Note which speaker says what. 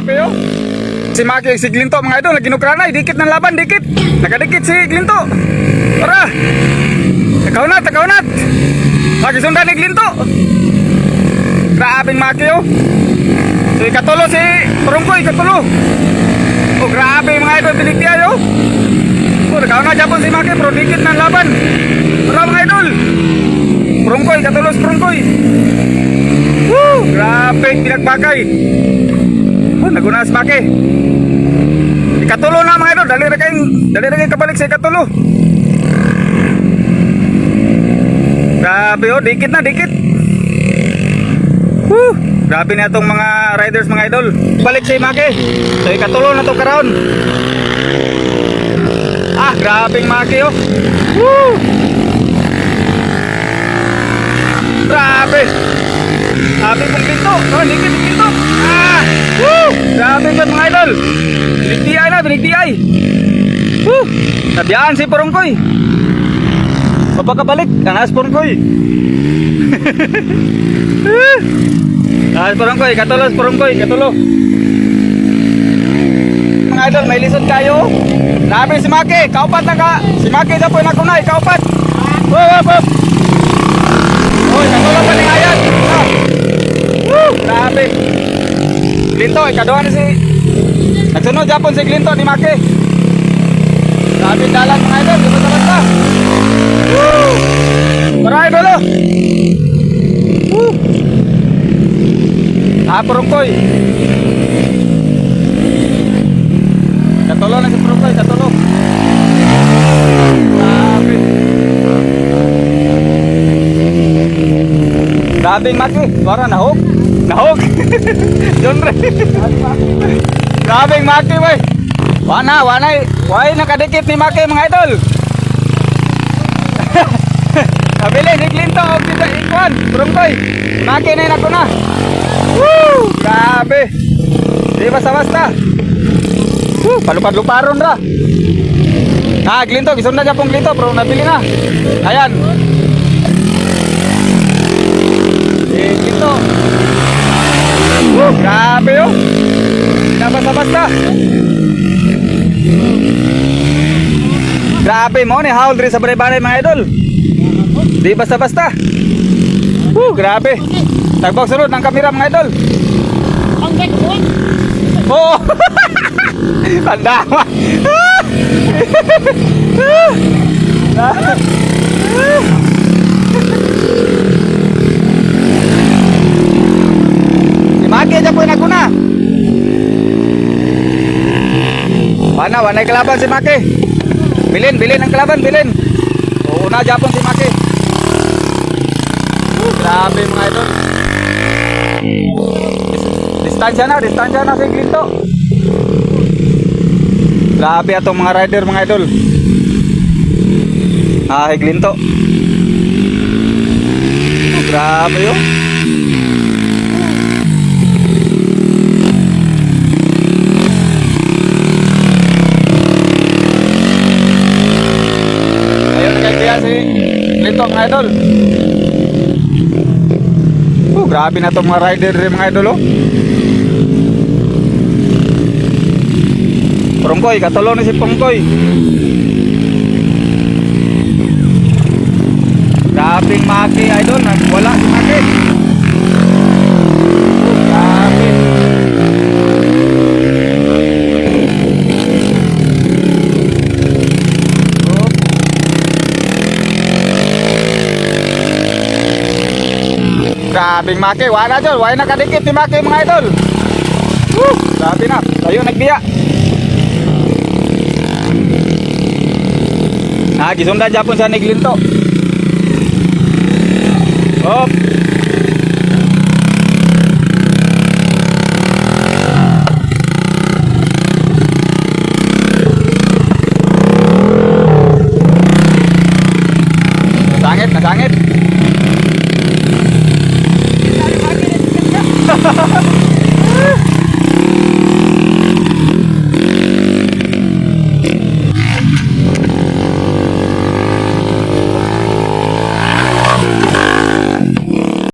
Speaker 1: Grabe oh. Si Maki, si Glinto mga idol, ginukranay, dikit ng laban, dikit. Nakadikit si Glinto. Tara. Takawnat, takawnat. Makisundan ni Glinto. Grabe Maki oh. So ikatulo si Perungko, ikatulo. Oh grabe mga idol, tiniktiay oh. Oh, nakauna Japon si Maki, pero dikit ng laban. Tara mga idol. Perungkoy, ikatulo si Perungkoy. Woo! Grabe, pinagbakay. Oh, naguna si Maki. Ikatulo na mga idol, dali na kayong, dali na kayong kabalik sa ikatulo. Grabe oh, dikit na, dikit. Woo! Grabe na itong mga riders mga idol. Balik si Maki. So ikatulo na to karon. Ah, grabing Maki oh. Woo! Grabe. Grabe pong pinto. Oh, dikit pinto. Ah! Woo! Grabe po mga idol. Binigtiay na, binigtiay. Woo! Nabiyaan si Porongkoy. Papakabalik. Anas Porongkoy. Anas Porongkoy. Katulo si Porongkoy. Katulo. Mga idol, may lisod kayo. Grabe si Maki. Kaupat na ka. Si Maki na po nakunay. Kaupat. Woo! Woo! Woo! Uy, katulong pa ni Ayan. Ah. Woo! Grabe. Glinto, ikaduha na si... Nagsunod Japon si Glinto ni Maki. Grabe dalan mga idol. Dito sa basta. Woo! Tara idol oh. Woo! Ah, Purungkoy. Katulo na si Purungkoy, katulo. Grabe. Grabing maki. Para nahog. Nahog. John Ray. Grabing maki wey. Wana, wana. Why nakadikit ni maki mga idol. Nabili ni Clinton og dito ikwan. Brungkoy. Maki na ako na. Woo! Grabe. Di basta-basta. Woo! Palupad-luparon ra. Ah, Glinto, gisundan niya pong Glinto, bro. Nabili na. Ayan. Glinto. Woo, grabe oh. Hindi na basta-basta. Grabe mo ni haul diri sa bare-bare mga idol. Di basta-basta. Woo, grabe. Tagbog sunod ng kamera mga idol.
Speaker 2: Ang ko.
Speaker 1: Oo. Tandama. Si Maki aja po naguna. Wana, wana kalaban si Maki. Bilin, bilin ang kalaban, bilin. Una Japon si Maki. Uh, grabe mga idol. Distansya na, distansya na si Glinto. Grabe atong mga rider mga idol. Ah, Glinto. Grabe yun. Glinto mga idol. Oh, grabe na itong mga rider rin mga idol oh. Pungkoy, katulong ni si Pungkoy. Grabing maki. Wala dyan. Wala na kadikit ni maki mga idol. Woo! Grabe na. Tayo nagbiya. Ah, gisunda Japon sa niglinto. Hop. Nasangit, nasangit. ハハハハ